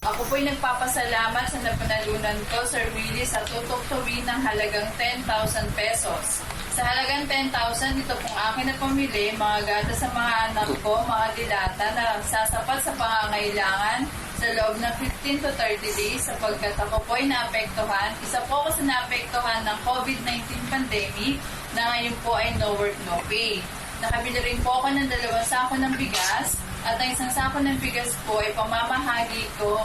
Ako po'y nagpapasalamat sa napanalunan ko, Sir Willie, sa tutok tuwin ng halagang 10,000 pesos. Sa halagang 10,000, ito pong akin na pamili, mga gata sa mga anak ko, mga dilata na sasapat sa pangangailangan sa loob ng 15 to 30 days sapagkat ako po'y naapektuhan. Isa po ako sa naapektuhan ng COVID-19 pandemic na ngayon po ay no work, no pay. Nakabili rin po ako ng dalawang sako ng bigas at ang isang sako ng bigas po ay pamamahagi ko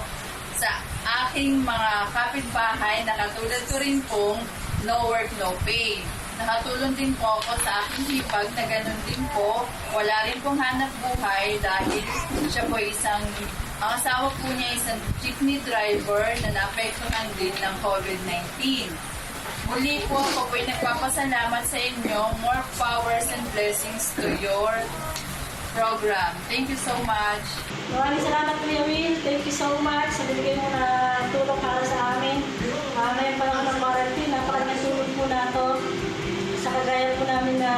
sa aking mga kapitbahay na katulad ko rin pong no work, no pay. Nakatulong din po ako sa aking hipag na ganun din po. Wala rin pong hanap buhay dahil siya po isang, ang asawa po niya isang jeepney driver na naapektuhan din ng COVID-19. Muli po ako po'y nagpapasalamat sa inyo. More powers and blessings to your program. Thank you so much. Maraming salamat Kuya Will. Thank you so much sa binigay mo na tulong para sa amin. Uh, ngayon pa lang ng quarantine, napakalaking tulong po na to sa kagaya po namin na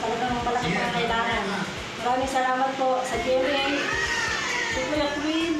talagang malaking mga kailangan. Maraming salamat po sa GMA, sa Kuya Will